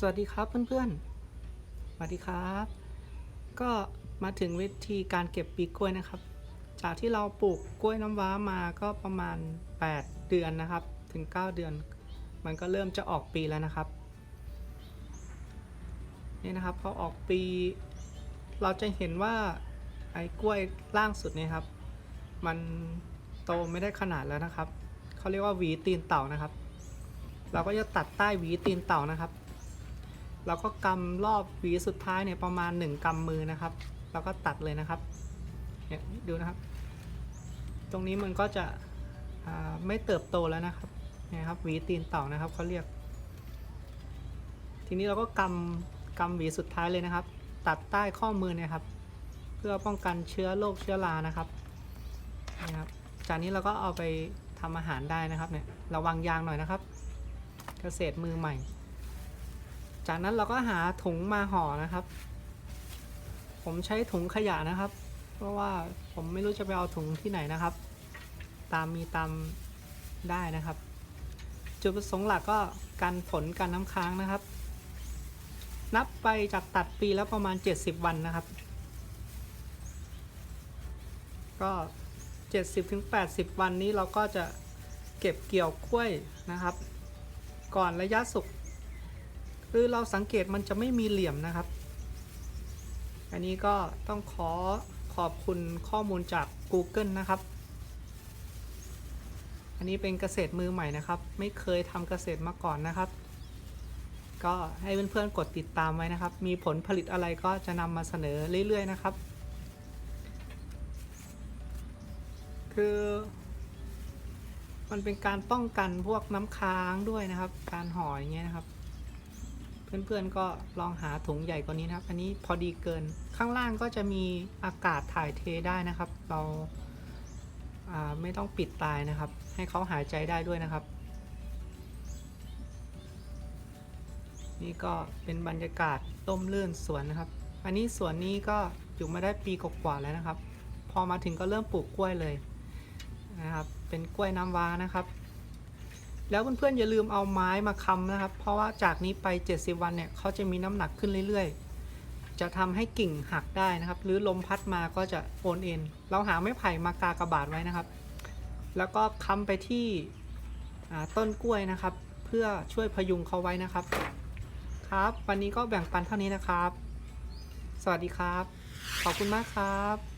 สวัสดีครับเพื่อนๆ สวัสดีครับ ก็มาถึงวิธีการเก็บปีกล้วยนะครับ จากที่เราปลูกกล้วยน้ำว้ามาก็ประมาณ 8 เดือนนะครับ ถึง 9 เดือน มันก็เริ่มจะออกปีแล้วนะครับ นี่นะครับพอออกปี เราจะเห็นว่าไอ้กล้วยล่างสุดนี่ครับ มันโตไม่ได้ขนาดแล้วนะครับ เขาเรียกว่าหวีตีนเต่านะครับ เราก็จะตัดใต้หวีตีนเต่านะครับ เราก็กำรอบหวีสุดท้ายเนี่ยประมาณ 1กำมือนะครับ แล้วก็ตัดเลยนะครับเนี่ยดูนะครับ ตรงนี้มันก็จะไม่เติบโตแล้วนะครับเนี่ยครับหวีตีนเต่านะครับเขาเรียก ทีนี้เราก็กำกำหวีสุดท้ายเลยนะครับ ตัดใต้ข้อมือเนี่ยครับ เพื่อป้องกันเชื้อโรคเชื้อรานะครับนี่ครับ จากนี้เราก็เอาไปทำอาหารได้นะครับเนี่ยระวังยางหน่อยนะครับ เกษตรมือใหม่ จากนั้นเราก็หาถุงมาห่อนะครับ ผมใช้ถุงขยะนะครับ เพราะว่าผมไม่รู้จะไปเอาถุงที่ไหนนะครับ ตามมีตามได้นะครับ จุดประสงค์หลักก็กันฝนกันน้ำค้างนะครับ นับไปจากตัดปีแล้วประมาณ 70 วันนะครับ ก็ 70-80 วันนี้เราก็จะเก็บเกี่ยวกล้วยนะครับ ก่อนระยะสุก คือเราสังเกตมันจะไม่มีเหลี่ยมนะครับ อันนี้ก็ต้องขอขอบคุณข้อมูลจาก Google นะครับ อันนี้เป็นเกษตรมือใหม่นะครับ ไม่เคยทำเกษตรมาก่อนนะครับ ก็ให้เพื่อนๆกดติดตามไว้นะครับ มีผลผลิตอะไรก็จะนำมาเสนอเรื่อยๆนะครับ คือมันเป็นการป้องกันพวกน้ำค้างด้วยนะครับ การห่ออย่างเงี้ยนะครับ เพื่อนๆก็ลองหาถุงใหญ่กว่านี้นะครับ อันนี้พอดีเกินข้างล่างก็จะมีอากาศถ่ายเทได้นะครับ เราไม่ต้องปิดตายนะครับ ให้เขาหายใจได้ด้วยนะครับ นี่ก็เป็นบรรยากาศต้มลื่นสวนนะครับ อันนี้สวนนี้ก็อยู่มาได้ปีกว่าๆแล้วนะครับ พอมาถึงก็เริ่มปลูกกล้วยเลยนะครับ เป็นกล้วยน้ำว้านะครับ แล้วเพื่อนๆอย่าลืมเอาไม้มาค้ำนะครับ เพราะว่าจากนี้ไป 70 วันเนี่ยเขาจะมีน้ำหนักขึ้นเรื่อยๆ จะทำให้กิ่งหักได้นะครับ หรือลมพัดมาก็จะโอนเอ็น เราหาไม้ไผ่มากากระบาดไว้นะครับ แล้วก็ค้ำไปที่ต้นกล้วยนะครับ เพื่อช่วยพยุงเขาไว้นะครับ ครับ วันนี้ก็แบ่งปันเท่านี้นะครับ สวัสดีครับ ขอบคุณมากครับ